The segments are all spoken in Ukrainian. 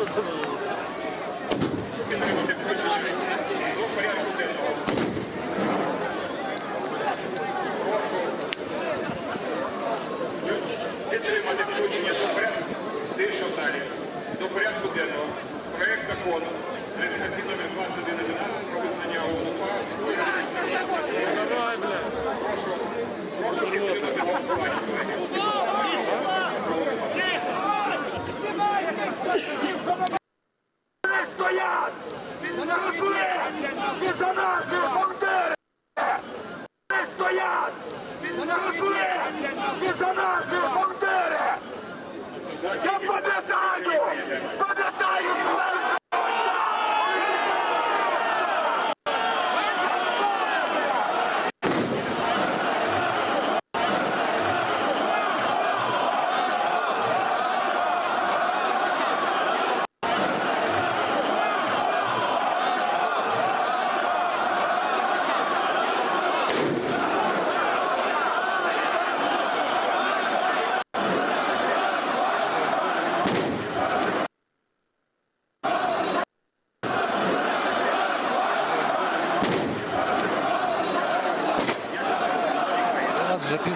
そうそ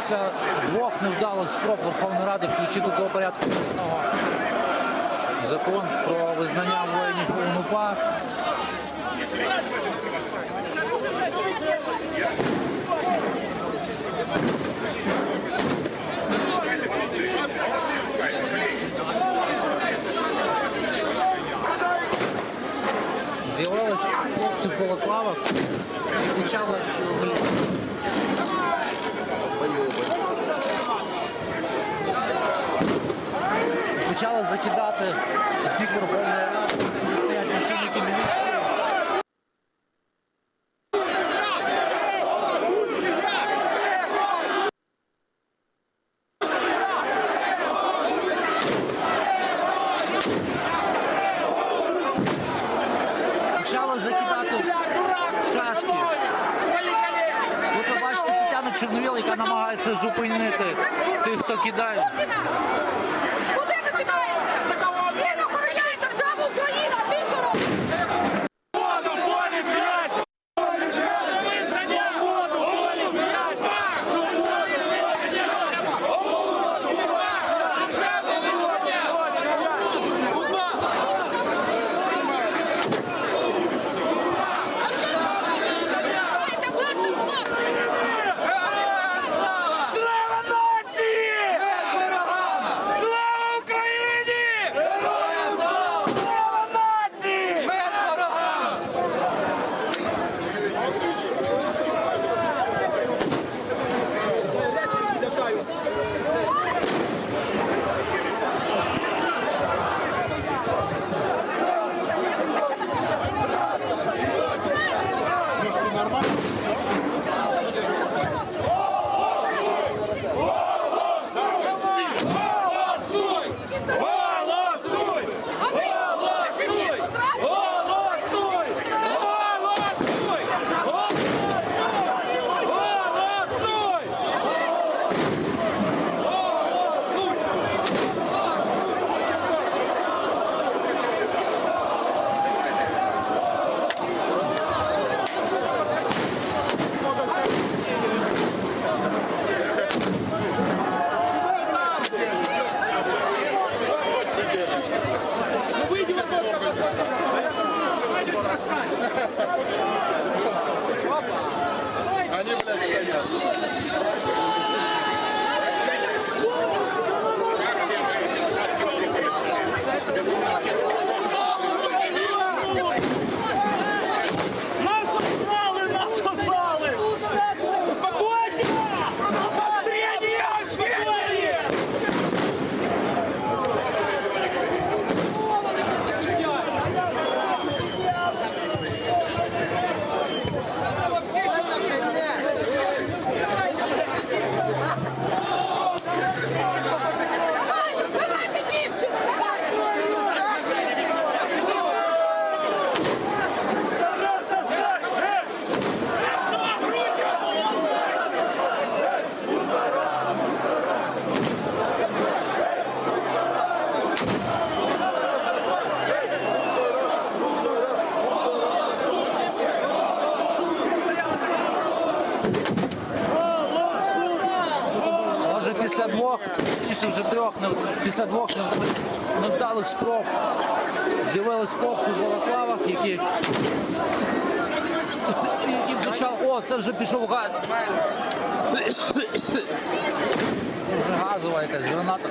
після двох невдалих спроб Верховної Ради включити до порядку денного закон про визнання воїнів УНУПА. З'явились хлопці в балаклавах і почали почали закидати бік Верховної Ради, де стоять працівники міліції. Закидати шашки. Ви бачите Тетяну Чорновіл, яка намагається зупинити тих, хто кидає. Отже, після двох, ніж вже трьох, ну, після двох ну, невдалих спроб з'явились хлопці в балаклавах, які які почали, О, це вже пішов газ. Це вже газова якась граната.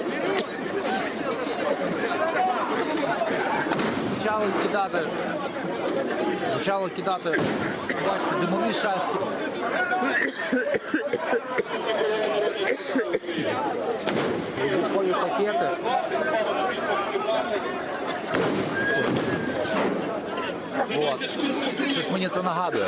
Почали кидати. Почали кидати бачите, димові шашки. Вибухові пакети. От. Щось мені це нагадує.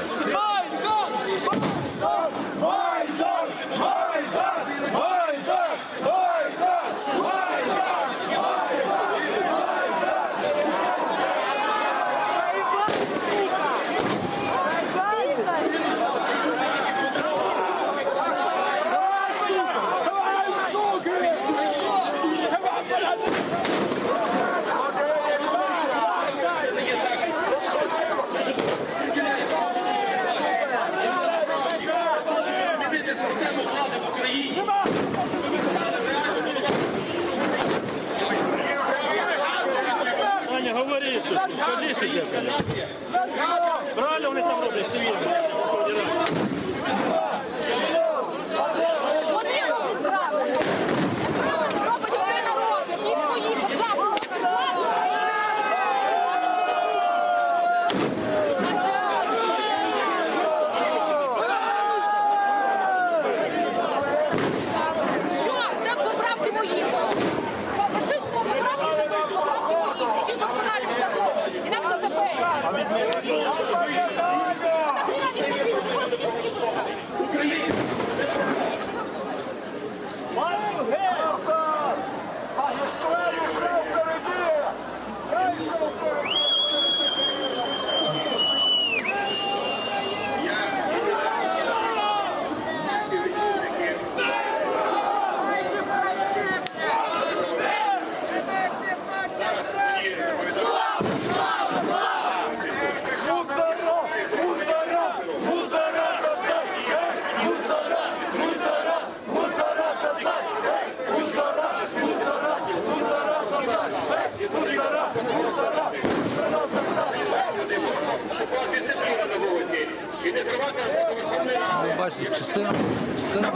Бачите, частина, частина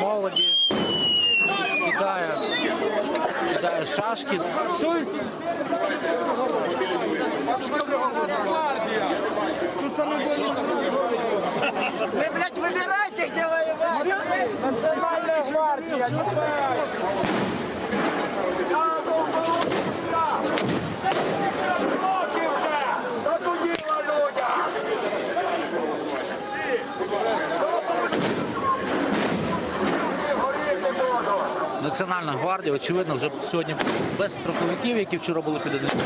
молоді кидає, кидає шашки. Вы, блядь, выбирайте, де воювати! Національна гвардия! Національна гвардія, очевидно, вже сьогодні без строковиків, які вчора були під президента.